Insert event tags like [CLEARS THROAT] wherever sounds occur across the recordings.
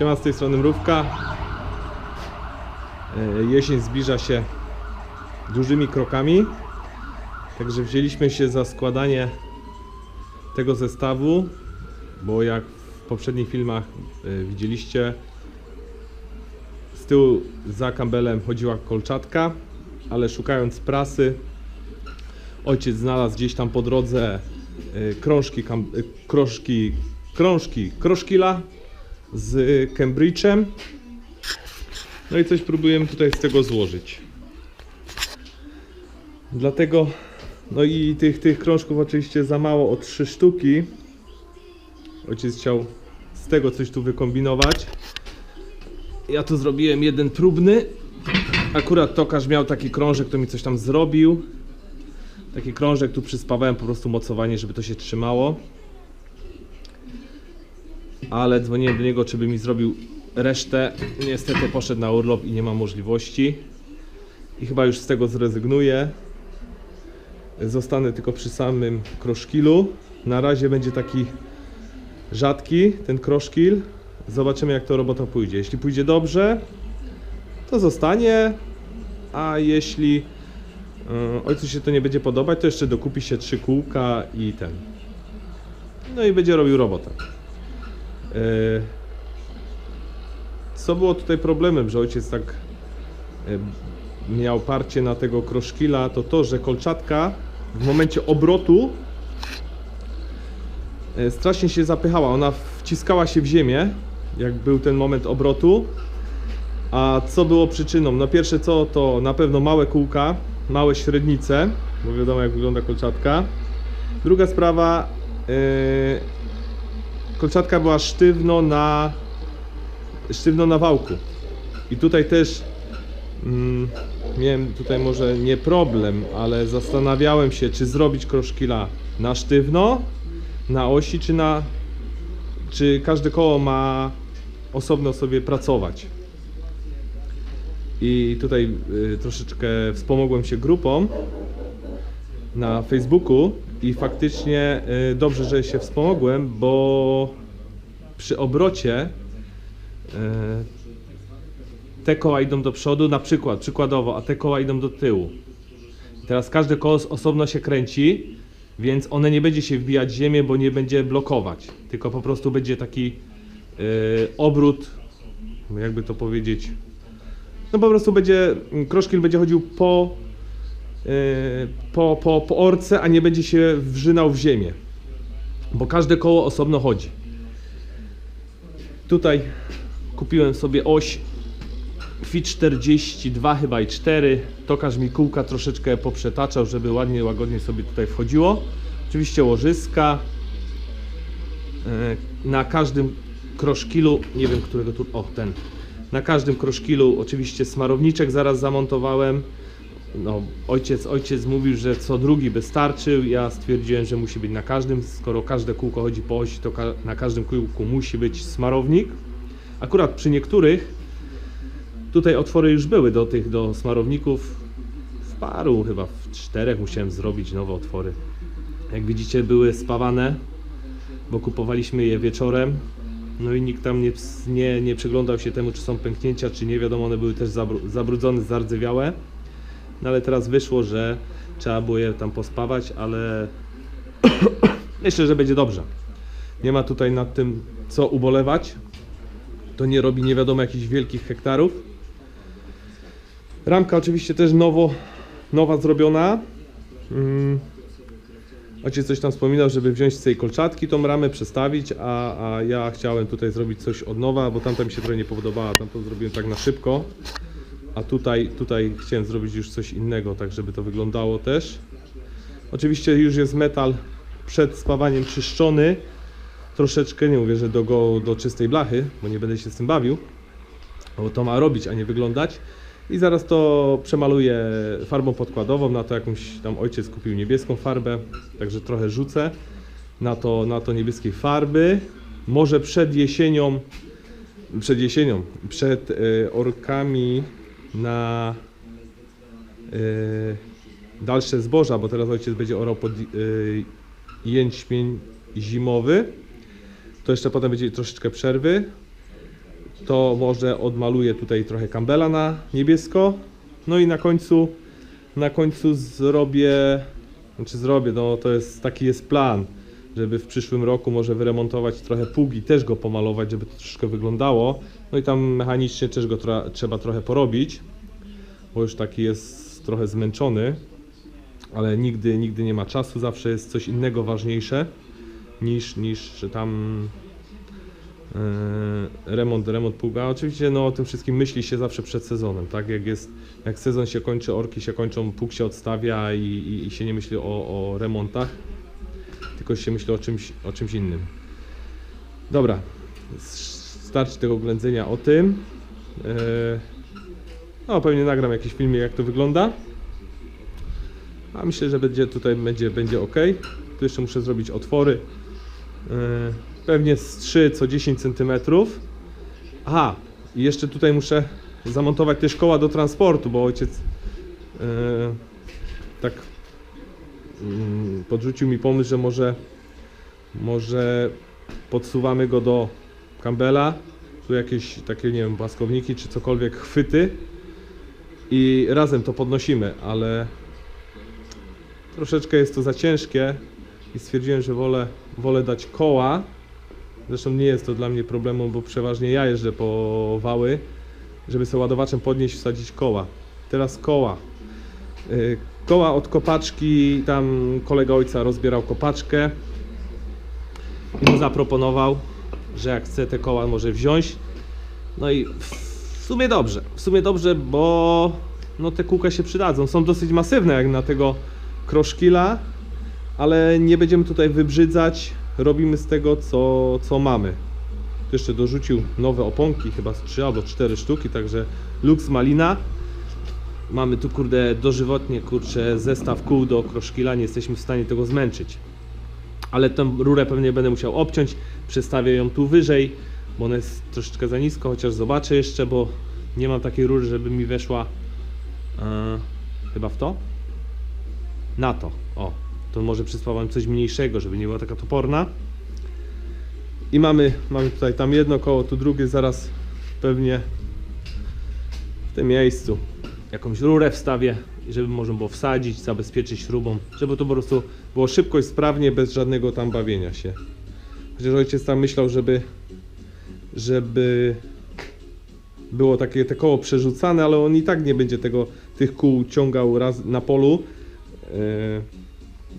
Siema, z tej strony Mrówka. E, Jesień zbliża się dużymi krokami. Także wzięliśmy się za składanie tego zestawu, bo jak w poprzednich filmach e, widzieliście, z tyłu za kambelem chodziła kolczatka, ale szukając prasy, ojciec znalazł gdzieś tam po drodze e, krążki, krążki, krążki, kroszkila z Cambridge'em. No i coś próbujemy tutaj z tego złożyć. Dlatego, no i tych, tych krążków oczywiście za mało o 3 sztuki. Ojciec chciał z tego coś tu wykombinować. Ja tu zrobiłem jeden próbny. Akurat tokarz miał taki krążek, to mi coś tam zrobił. Taki krążek, tu przyspawałem po prostu mocowanie, żeby to się trzymało ale dzwoniłem do niego, czy by mi zrobił resztę. Niestety poszedł na urlop i nie ma możliwości. I chyba już z tego zrezygnuję. Zostanę tylko przy samym kroszkilu. Na razie będzie taki rzadki ten kroszkil. Zobaczymy jak to robota pójdzie. Jeśli pójdzie dobrze, to zostanie. A jeśli yy, ojcu się to nie będzie podobać, to jeszcze dokupi się trzy kółka i ten. No i będzie robił robotę. E, Co było tutaj problemem, że ojciec tak e, miał parcie na tego kroszkila, to to, że kolczatka w momencie obrotu e, strasznie się zapychała. Ona wciskała się w ziemię, jak był ten moment obrotu. A co było przyczyną? No pierwsze co, to na pewno małe kółka, małe średnice, bo wiadomo jak wygląda kolczatka. Druga sprawa, yy, kolczatka była sztywno na sztywno na wałku. I tutaj też mm, miałem tutaj może nie problem, ale zastanawiałem się, czy zrobić kroszkila na sztywno, na osi, czy na czy każde koło ma osobno sobie pracować. I tutaj y, troszeczkę wspomogłem się grupą na Facebooku i faktycznie y, dobrze, że się wspomogłem, bo przy obrocie y, te koła idą do przodu, na przykład, przykładowo, a te koła idą do tyłu. Teraz każde koło osobno się kręci, więc one nie będzie się wbijać w ziemię, bo nie będzie blokować, tylko po prostu będzie taki y, obrót, jakby to powiedzieć, no po prostu będzie, kroszkiel będzie chodził po Yy, po, po, po orce, a nie będzie się wrzynał w ziemię. Bo każde koło osobno chodzi. Tutaj kupiłem sobie oś Fit 42 chyba i 4. Tokarz mi kółka troszeczkę poprzetaczał, żeby ładnie, łagodnie sobie tutaj wchodziło. Oczywiście łożyska. Yy, Na każdym kroszkilu, nie wiem którego tu, o ten. Na każdym kroszkilu oczywiście smarowniczek zaraz zamontowałem no, ojciec, ojciec mówił, że co drugi by starczył. Ja stwierdziłem, że musi być na każdym. Skoro każde kółko chodzi po osi, to ka- na każdym kółku musi być smarownik. Akurat przy niektórych tutaj otwory już były do tych do smarowników. W paru, chyba w czterech musiałem zrobić nowe otwory. Jak widzicie, były spawane, bo kupowaliśmy je wieczorem. No i nikt tam nie, nie, nie przyglądał się temu, czy są pęknięcia, czy nie. Wiadomo, one były też zabru- zabrudzone, zardzewiałe. No ale teraz wyszło, że trzeba było je tam pospawać, ale [CLEARS THROAT] myślę, że będzie dobrze. Nie ma tutaj nad tym co ubolewać. To nie robi nie wiadomo jakichś wielkich hektarów. Ramka oczywiście też nowo, nowa zrobiona. Mm. Ojciec coś tam wspominał, żeby wziąć z tej kolczatki tą ramę, przestawić, a, a ja chciałem tutaj zrobić coś od nowa, bo tamta mi się trochę nie podobała, tam to zrobiłem tak na szybko. A tutaj, tutaj chciałem zrobić już coś innego, tak żeby to wyglądało też. Oczywiście już jest metal przed spawaniem czyszczony. Troszeczkę, nie mówię, że do, go, do czystej blachy, bo nie będę się z tym bawił. Bo to ma robić, a nie wyglądać. I zaraz to przemaluję farbą podkładową, na to jakąś tam ojciec kupił niebieską farbę, także trochę rzucę na to, na to niebieskiej farby. Może przed jesienią, przed jesienią, przed y, orkami na y, dalsze zboża, bo teraz ojciec będzie orał pod y, jęczmień zimowy. To jeszcze potem będzie troszeczkę przerwy. to może odmaluję tutaj trochę kambela na niebiesko. No i na końcu, na końcu zrobię, znaczy zrobię, no to jest, taki jest plan, żeby w przyszłym roku może wyremontować trochę pługi, też go pomalować, żeby to troszkę wyglądało. No i tam mechanicznie też go trzeba trochę porobić, bo już taki jest trochę zmęczony, ale nigdy, nigdy nie ma czasu, zawsze jest coś innego ważniejsze niż, niż tam Yy, remont, remont pługa. Oczywiście no, o tym wszystkim myśli się zawsze przed sezonem, tak? Jak jest, jak sezon się kończy, orki się kończą, pług się odstawia i, i, i się nie myśli o, o remontach, tylko się myśli o czymś, o czymś innym. Dobra, starczy tego ględzenia o tym. Yy, no, pewnie nagram jakiś filmie, jak to wygląda. A myślę, że będzie tutaj będzie, będzie ok. Tu jeszcze muszę zrobić otwory. Yy, pewnie z 3 co 10 cm. Aha, i jeszcze tutaj muszę zamontować też koła do transportu, bo ojciec yy, tak podrzucił mi pomysł, że może, może podsuwamy go do Campbella, tu jakieś takie, nie wiem, płaskowniki czy cokolwiek, chwyty i razem to podnosimy, ale troszeczkę jest to za ciężkie i stwierdziłem, że wolę, wolę dać koła. Zresztą nie jest to dla mnie problemem, bo przeważnie ja jeżdżę po wały, żeby sobie ładowaczem podnieść i wsadzić koła. Teraz koła. Y, Koła od kopaczki, tam kolega ojca rozbierał kopaczkę i mu zaproponował, że jak chce te koła może wziąć. No i w sumie dobrze, w sumie dobrze, bo no te kółka się przydadzą. Są dosyć masywne jak na tego kroszkila, ale nie będziemy tutaj wybrzydzać. Robimy z tego, co, co mamy. Tu jeszcze dorzucił nowe oponki, chyba z 3 albo 4 sztuki, także Lux Malina. Mamy tu, kurde, dożywotnie, kurczę, zestaw kół do kroszkila, nie jesteśmy w stanie tego zmęczyć. Ale tę rurę pewnie będę musiał obciąć, przestawię ją tu wyżej, bo ona jest troszeczkę za nisko, chociaż zobaczę jeszcze, bo nie mam takiej rury, żeby mi weszła e, chyba w to? Na to, o. To może przysłałem coś mniejszego, żeby nie była taka toporna. I mamy, mamy tutaj tam jedno koło, tu drugie, zaraz pewnie w tym miejscu jakąś rurę wstawię, żeby można było wsadzić, zabezpieczyć śrubą, żeby to po prostu było szybko i sprawnie, bez żadnego tam bawienia się. Chociaż ojciec tam myślał, żeby żeby było takie te koło przerzucane, ale on i tak nie będzie tego, tych kół ciągał raz na polu. Yy,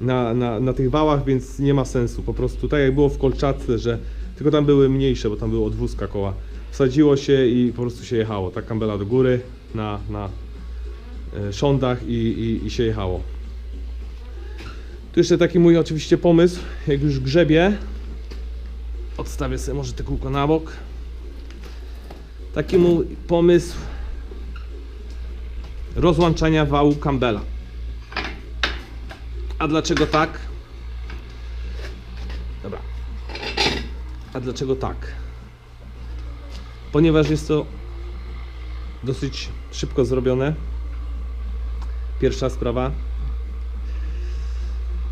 na, na, na tych wałach, więc nie ma sensu. Po prostu tak jak było w kolczatce, że tylko tam były mniejsze, bo tam było od wózka koła. Wsadziło się i po prostu się jechało. Tak kambela do góry na, na e, szondach i, i, i się jechało. Tu jeszcze taki mój oczywiście pomysł, jak już grzebie. Odstawię sobie może te kółko na bok. Taki mój pomysł rozłączania wału Campbella. A dlaczego tak? Dobra. A dlaczego tak? Ponieważ jest to dosyć szybko zrobione. Pierwsza sprawa.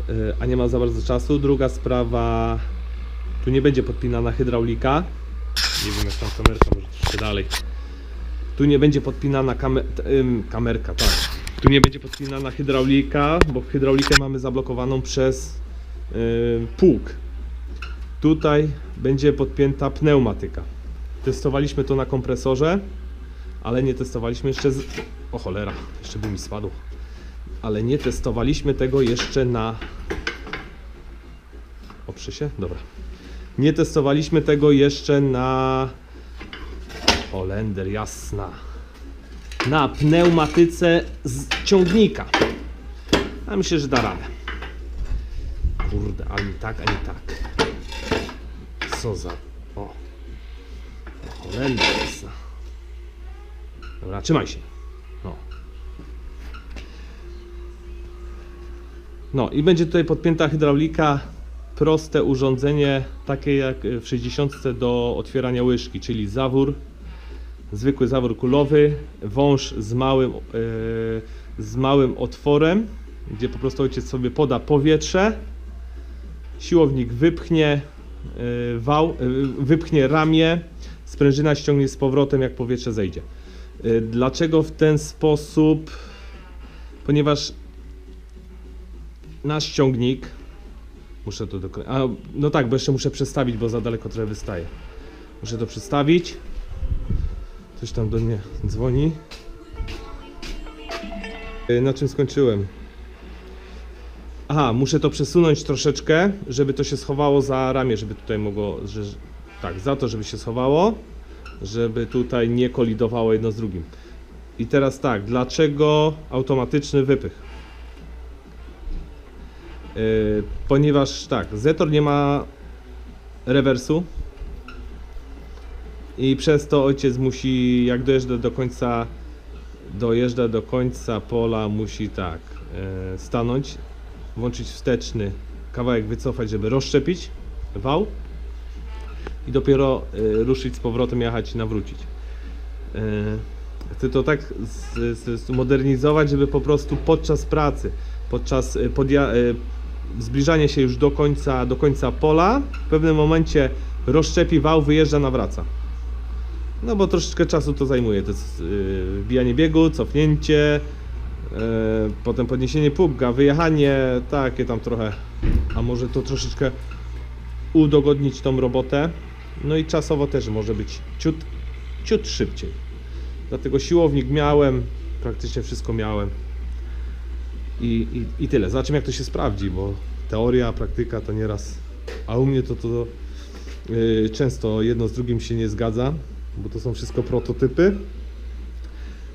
Yy, A nie ma za bardzo czasu. Druga sprawa. Tu nie będzie podpinana hydraulika. Nie wiem jak tam kamerka, może troszkę dalej. Tu nie będzie podpinana kamer ym, kamerka, tak. Tu nie będzie podpinana hydraulika, bo hydraulikę mamy zablokowaną przez yy, pług. Tutaj będzie podpięta pneumatyka. Testowaliśmy to na kompresorze, ale nie testowaliśmy jeszcze z... O cholera, jeszcze by mi spadł. Ale nie testowaliśmy tego jeszcze na... Oprze się? Dobra. Nie testowaliśmy tego jeszcze na... Holender, jasna na pneumatyce z ciągnika. A myślę, że da radę. Kurde, ani tak, ani tak. Co za... O. Holender jasna. Dobra, trzymaj się. No i będzie tutaj podpięta hydraulika. Proste urządzenie, takie jak w 60 do otwierania łyżki, czyli zawór zwykły zawór kulowy, wąż z małym, e, z małym otworem, gdzie po prostu ojciec sobie poda powietrze, siłownik wypchnie e, wał, e, wypchnie ramię, sprężyna ściągnie z powrotem, jak powietrze zejdzie. Dlaczego w ten sposób? Ponieważ nasz ciągnik. Muszę to dokręcić. A, no tak, bo jeszcze muszę przestawić, bo za daleko trochę wystaje. Muszę to przestawić. Coś tam do mnie dzwoni. Y, Na czym skończyłem? Aha, muszę to przesunąć troszeczkę, żeby to się schowało za ramię, żeby tutaj mogło, że, tak, za to, żeby się schowało, żeby tutaj nie kolidowało jedno z drugim. I teraz tak, dlaczego automatyczny wypych? Yy, ponieważ tak, Zetor nie ma rewersu i przez to ojciec musi, jak dojeżdża do końca, dojeżdża do końca pola, musi tak, yy, stanąć, włączyć wsteczny, kawałek wycofać, żeby rozszczepić wał i dopiero y, ruszyć z powrotem, jechać i nawrócić. Y, chcę to tak zmodernizować, żeby po prostu podczas pracy, podczas y, y, zbliżania się już do końca, do końca pola, w pewnym momencie rozszczepi wał, wyjeżdża, nawraca. No bo troszeczkę czasu to zajmuje. To jest yy, wbijanie biegu, cofnięcie, yy, potem podniesienie pługga, wyjechanie, takie tam trochę. A może to troszeczkę udogodnić tą robotę. No i czasowo też może być ciut, ciut szybciej. Dlatego siłownik miałem, praktycznie wszystko miałem. I, i, I tyle. Zobaczymy jak to się sprawdzi, bo teoria, praktyka to nieraz. A u mnie to to yy, często jedno z drugim się nie zgadza, bo to są wszystko prototypy.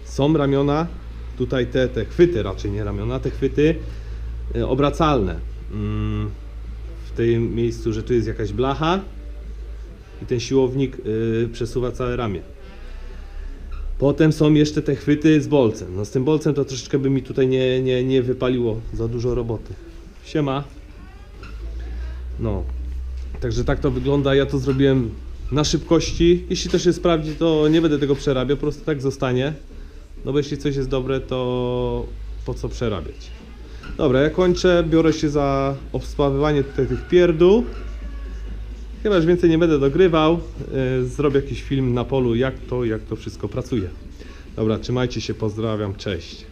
Są ramiona, tutaj te, te chwyty, raczej nie ramiona, te chwyty yy, obracalne. Mm, w tym miejscu, że tu jest jakaś blacha i ten siłownik yy, przesuwa całe ramię. Potem są jeszcze te chwyty z bolcem. No z tym bolcem to troszeczkę by mi tutaj nie, nie, nie wypaliło za dużo roboty. Siema. No. Także tak to wygląda. Ja to zrobiłem na szybkości. Jeśli to się sprawdzi, to nie będę tego przerabiał, po prostu tak zostanie. No bo jeśli coś jest dobre, to po co przerabiać? Dobra, ja kończę. Biorę się za obspawywanie tutaj tych pierdół. Chyba już więcej nie będę dogrywał. Yy, Zrobię jakiś film na polu, jak to, jak to wszystko pracuje. Dobra, trzymajcie się, pozdrawiam, cześć.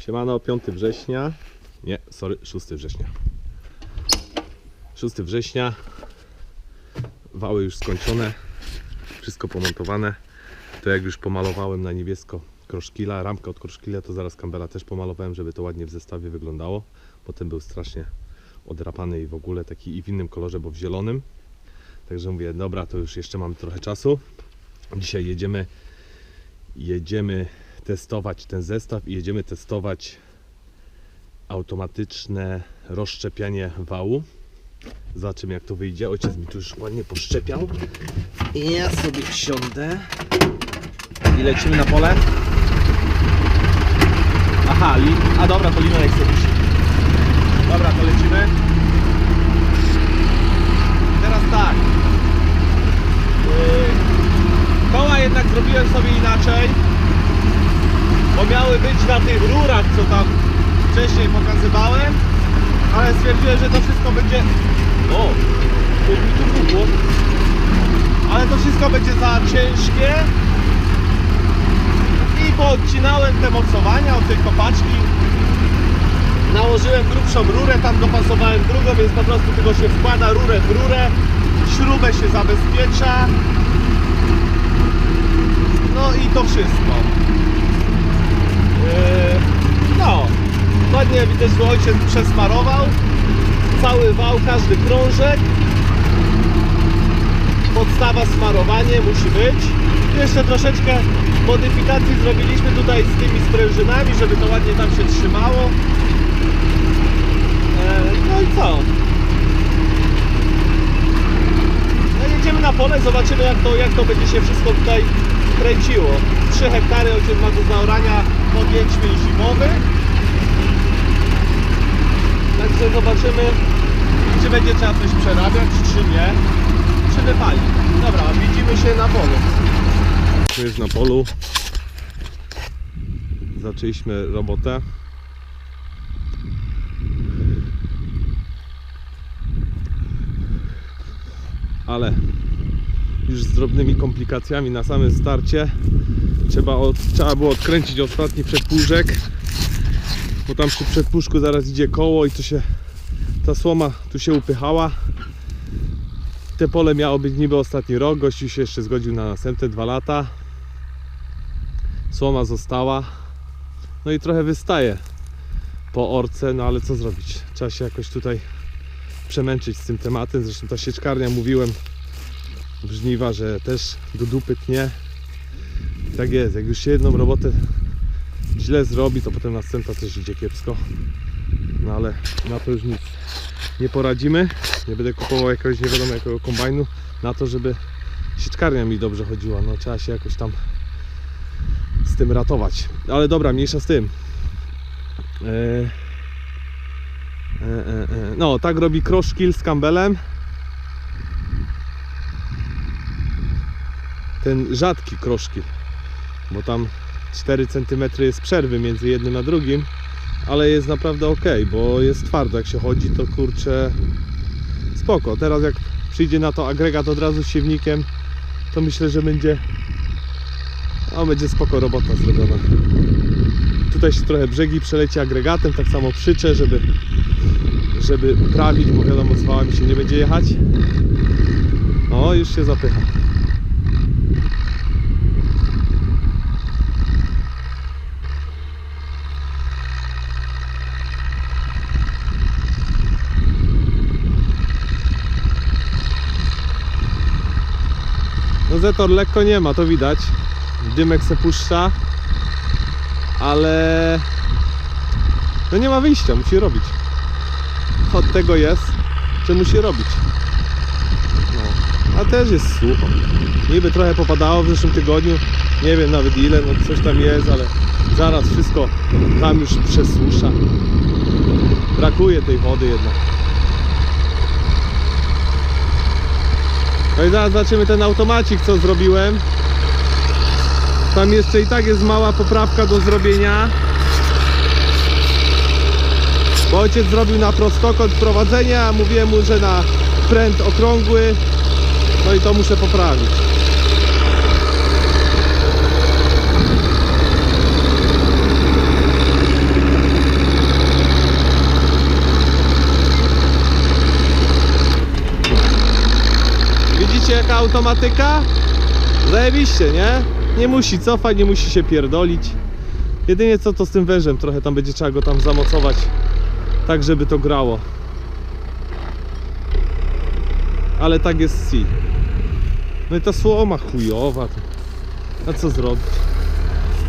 Siemano, 5 września. Nie, sorry, 6 września. 6 września. Wały już skończone. Wszystko pomontowane. To jak już pomalowałem na niebiesko kroszkila, ramkę od kroszkila, to zaraz kambela też pomalowałem, żeby to ładnie w zestawie wyglądało. Potem był strasznie odrapany i w ogóle taki i w innym kolorze, bo w zielonym. Także mówię, dobra, to już jeszcze mamy trochę czasu. Dzisiaj jedziemy, jedziemy testować ten zestaw i jedziemy testować automatyczne rozszczepianie wału. Zobaczymy jak to wyjdzie. Ojciec mi tu już ładnie poszczepiał. I ja sobie siądę. I lecimy na pole. Aha, a dobra, to lina jak sobie wisi. Dobra, to lecimy. Teraz tak. Yy, Koła jednak zrobiłem sobie inaczej. Bo miały być na tych rurach, co tam wcześniej pokazywałem. Ale stwierdziłem, że to wszystko będzie... O! To mi tu pukło. Ale to wszystko będzie za ciężkie. I poodcinałem te mocowania od tej kopaczki. Nałożyłem grubszą rurę, tam dopasowałem drugą, więc po prostu tylko się wkłada rurę w rurę, śrubę się zabezpiecza. No i to wszystko. Yy, no, ładnie widać, że ojciec przesmarował cały wał, każdy krążek. Podstawa smarowanie musi być. Jeszcze troszeczkę modyfikacji zrobiliśmy tutaj z tymi sprężynami, żeby to ładnie tam się trzymało. E, No i co? No jedziemy na pole, zobaczymy jak to, jak to będzie się wszystko tutaj kręciło. 3 hektary ojciec ma do zaorania pod jęczmień zimowy. Także zobaczymy, czy będzie trzeba coś przerabiać, czy nie. Czy wypali. Dobra, widzimy się na polu. Tu jest na polu. Zaczęliśmy robotę. ale już z drobnymi komplikacjami na samym starcie. Trzeba, od, trzeba było odkręcić ostatni przedpłużek, bo tam przy przedpłużku zaraz idzie koło i to się, ta słoma tu się upychała. Te pole miało być niby ostatni rok, gościu się jeszcze zgodził na następne dwa lata. Słoma została, no i trochę wystaje po orce, no ale co zrobić? Trzeba się jakoś tutaj przemęczyć z tym tematem. Zresztą ta sieczkarnia mówiłem w żniwa, że też do dupy tnie. Tak jest, jak już się jedną robotę źle zrobi, to potem następna też idzie kiepsko. No ale na to już nic nie poradzimy. Nie będę kupował jakiegoś nie wiadomo jakiego kombajnu na to, żeby sieczkarnia mi dobrze chodziła. No trzeba się jakoś tam z tym ratować. Ale dobra, mniejsza z tym. E, e, e. No, tak robi Crosskill z Campbellem. Ten rzadki Crosskill, bo tam 4 cm jest przerwy między jednym a drugim, ale jest naprawdę ok, bo jest twardo jak się chodzi, to kurczę spoko. Teraz jak przyjdzie na to agregat od razu z siewnikiem, to myślę, że będzie no, będzie spoko robota zrobiona. Tutaj się trochę brzegi przeleci agregatem, tak samo przyczę, żeby, żeby uprawić, bo wiadomo z wałami się nie będzie jechać. O, już się zapycha. No Zetor lekko nie ma, to widać. Dymek se puszcza. Ale no nie ma wyjścia, musi robić. Od tego jest, że musi robić. No. A też jest sucho. Niby trochę popadało w zeszłym tygodniu. Nie wiem nawet ile, no coś tam jest, ale zaraz wszystko tam już przesusza. Brakuje tej wody jednak. No i zaraz zobaczymy ten automacik, co zrobiłem. Tam jeszcze i tak jest mała poprawka do zrobienia. Bo ojciec zrobił na prostokąt prowadzenia, a mówiłem mu, że na pręt okrągły. No i to muszę poprawić. Widzicie jaka automatyka? Zajebiście, nie? Nie musi cofać, nie musi się pierdolić. Jedynie co to z tym wężem, trochę tam będzie trzeba go tam zamocować, tak żeby to grało. Ale tak jest C. No i ta słoma chujowa. A co zrobić?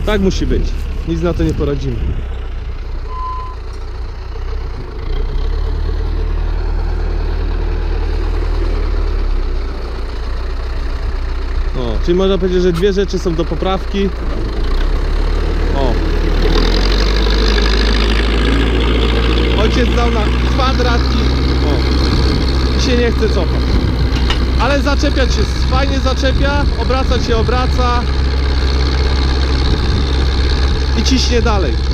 Tak musi być. Nic na to nie poradzimy. O, czyli można powiedzieć, że dwie rzeczy są do poprawki. O. Ojciec dał na kwadrat i, o, i się nie chce cofać. Ale zaczepiać się fajnie zaczepia, obracać się obraca i ciśnie dalej.